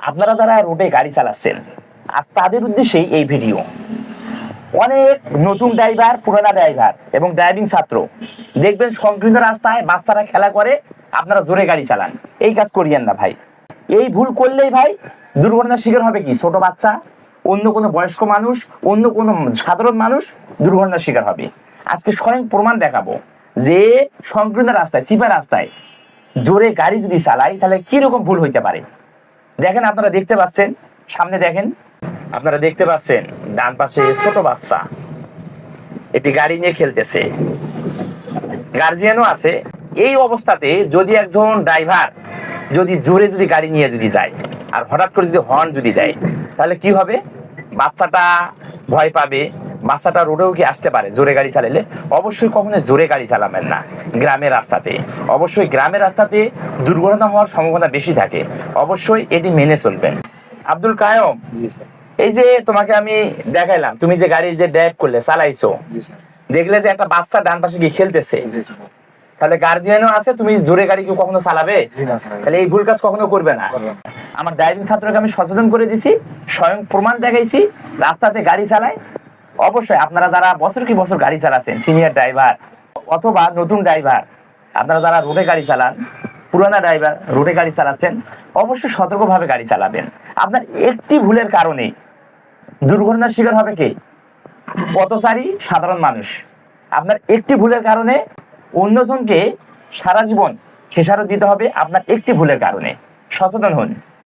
আপনারা যারা রোডে গাড়ি চালাচ্ছেন, আজ তাদের উদ্দেশ্যেই এই ভিডিও অনেক নতুন ড্রাইভার পুরানা ড্রাইভার এবং ড্রাইভিং ছাত্র দেখবেন সংকীর্ণ রাস্তায় বাচ্চারা খেলা করে, আপনারা জোরে গাড়ি চালান। এই কাজ করিয়েন না ভাই। এই ভুল করলেই ভাই দুর্ঘটনার শিকার হবে কি? ছোট বাচ্চা, অন্য কোনো বয়স্ক মানুষ, অন্য কোনো সাধারণ মানুষ দুর্ঘটনার শিকার হবে। আজকে স্বয়ং প্রমাণ দেখাবো যে সংকীর্ণ রাস্তায় চিপা রাস্তায় জোরে গাড়ি যদি চালাই তাহলে কীরকম ভুল হইতে পারে? দেখেন আপনারা দেখতে পাচ্ছেন, সামনে দেখেন, আপনারা দেখতে পাচ্ছেন, ডান পাশে ছোট বাচ্চা, একটি গাড়ি নিয়ে খেলতেছে। গার্জিয়ানও আছে। এই অবস্থাতে যদি একজন ড্রাইভার যদি জোরে যদি গাড়ি নিয়ে যদি যায়, আর হঠাৎ করে যদি হর্ন যদি দেয়, তাহলে কি হবে? বাচ্চাটা ভয় পাবে। বাচ্চাটা রোডেও কি আসতে পারে? জোরে গাড়ি চালালে? অবশ্যই কখনো জোরে গাড়ি চালাবেন না। গ্রামের রাস্তাতে। অবশ্যই গ্রামের রাস্তাতে দুর্ঘটনা হওয়ার সম্ভাবনা বেশি থাকে। অবশ্যই এটি মেনে চলবেন। আব্দুল কায়ম এই যে তোমাকে আমি দেখাইলাম তুমি যে গাড়ির যে ড্রাইভ করলে চালাইছো দেখলে যে একটা বাচ্চা ডান পাশে গিয়ে খেলতেছে। তাহলে গার্জিয়ানও আছে তুমি জোরে গাড়ি কি কখনো চালাবে? তাহলে এই ভুল কাজ কখনো করবে না। আমার ড্রাইভিং ছাত্রকে আমি সচেতন করে দিছি স্বয়ং প্রমাণ দেখাইছি রাস্তাতে গাড়ি চালায়। অবশ্যই আপনারা যারা বছর কি বছর গাড়ি চালাচ্ছেন সিনিয়র ড্রাইভার অথবা নতুন ড্রাইভার আপনারা যারা রোডে গাড়ি চালান পুরানা ড্রাইভার রোডে গাড়ি চালাচ্ছেন অবশ্যই সতর্কভাবে গাড়ি চালাবেন। আপনার একটি ভুলের কারণে দুর্ঘটনার শিকার হবে কে? পথচারী, সাধারণ মানুষ। আপনার একটি ভুলের কারণে অন্যজনকে সারা জীবন খেসারত দিতে হবে, আপনার একটি ভুলের কারণে। সচেতন হন।